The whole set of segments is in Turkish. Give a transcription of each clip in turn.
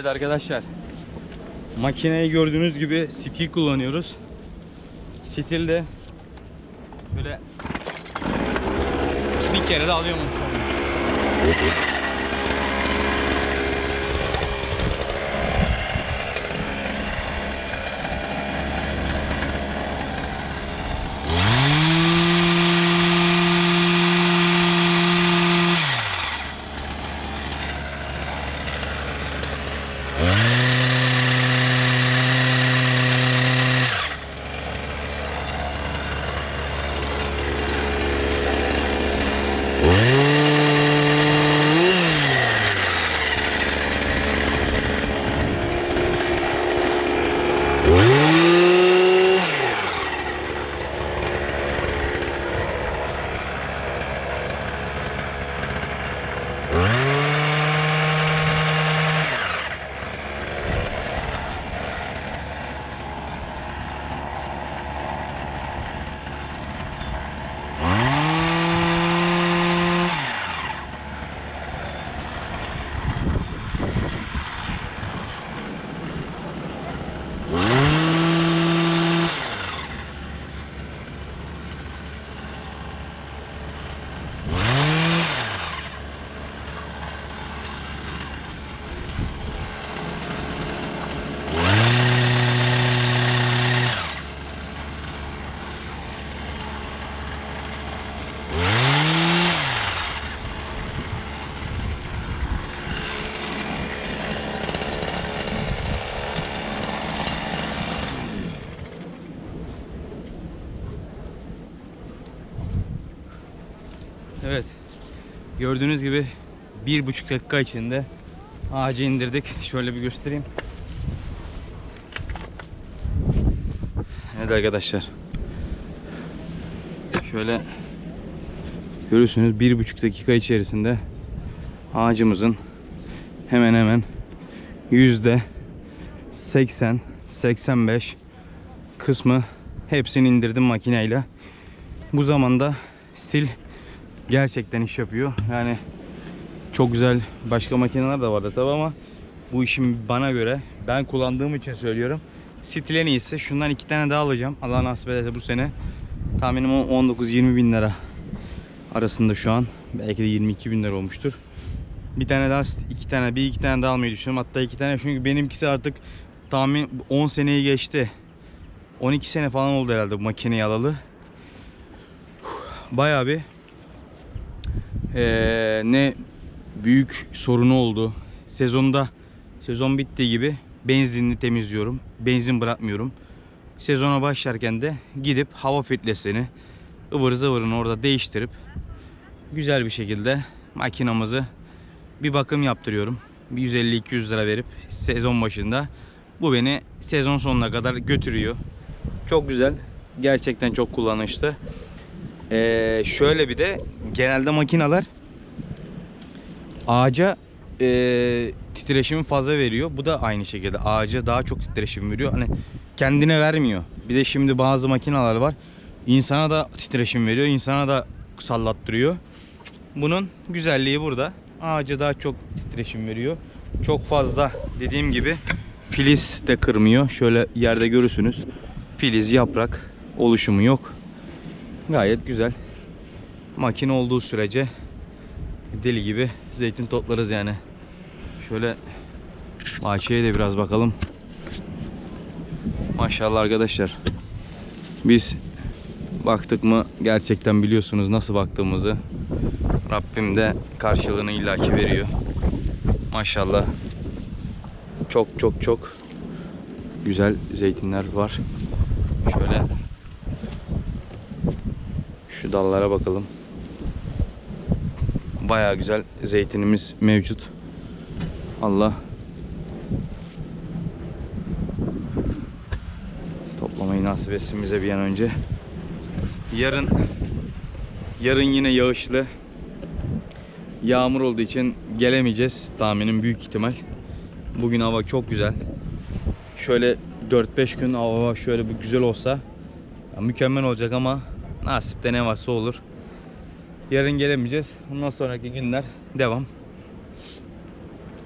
Evet arkadaşlar. Makineyi gördüğünüz gibi stil kullanıyoruz. Stil de böyle bir kere de alıyorum. Evet. Gördüğünüz gibi bir buçuk dakika içinde ağacı indirdik. Şöyle bir göstereyim. Evet arkadaşlar. Şöyle görüyorsunuz bir buçuk dakika içerisinde ağacımızın hemen hemen yüzde 80 85 kısmı hepsini indirdim makineyle. Bu zamanda stil gerçekten iş yapıyor. Yani çok güzel başka makineler de vardı tabi ama bu işin bana göre ben kullandığım için söylüyorum. Stil en iyisi. Şundan iki tane daha alacağım. Allah nasip ederse bu sene. Tahminim 19-20 bin lira arasında şu an. Belki de 22 bin lira olmuştur. Bir tane daha iki tane bir iki tane daha almayı düşünüyorum. Hatta iki tane çünkü benimkisi artık tahmin 10 seneyi geçti. 12 sene falan oldu herhalde bu makineyi alalı. Bayağı bir ee, ne büyük sorunu oldu. Sezonda sezon bittiği gibi benzinli temizliyorum. Benzin bırakmıyorum. Sezona başlarken de gidip hava filtresini ıvır zıvırını orada değiştirip güzel bir şekilde makinamızı bir bakım yaptırıyorum. Bir 150-200 lira verip sezon başında. Bu beni sezon sonuna kadar götürüyor. Çok güzel. Gerçekten çok kullanışlı. Ee, şöyle bir de genelde makineler ağaca e, titreşimi fazla veriyor. Bu da aynı şekilde ağaca daha çok titreşim veriyor. Hani kendine vermiyor. Bir de şimdi bazı makineler var. İnsana da titreşim veriyor. insana da sallattırıyor. Bunun güzelliği burada. Ağaca daha çok titreşim veriyor. Çok fazla dediğim gibi filiz de kırmıyor. Şöyle yerde görürsünüz. Filiz, yaprak oluşumu yok. Gayet güzel. Makine olduğu sürece deli gibi zeytin toplarız yani. Şöyle bahçeye de biraz bakalım. Maşallah arkadaşlar. Biz baktık mı gerçekten biliyorsunuz nasıl baktığımızı. Rabbim de karşılığını illaki veriyor. Maşallah. Çok çok çok güzel zeytinler var. Şöyle şu dallara bakalım. Baya güzel zeytinimiz mevcut. Allah toplamayı nasip etsin bize bir an önce. Yarın yarın yine yağışlı. Yağmur olduğu için gelemeyeceğiz tahminim büyük ihtimal. Bugün hava çok güzel. Şöyle 4-5 gün hava şöyle bir güzel olsa mükemmel olacak ama nasipte ne varsa olur. Yarın gelemeyeceğiz. Bundan sonraki günler devam.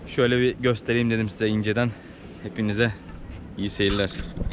Şöyle bir göstereyim dedim size inceden. Hepinize iyi seyirler.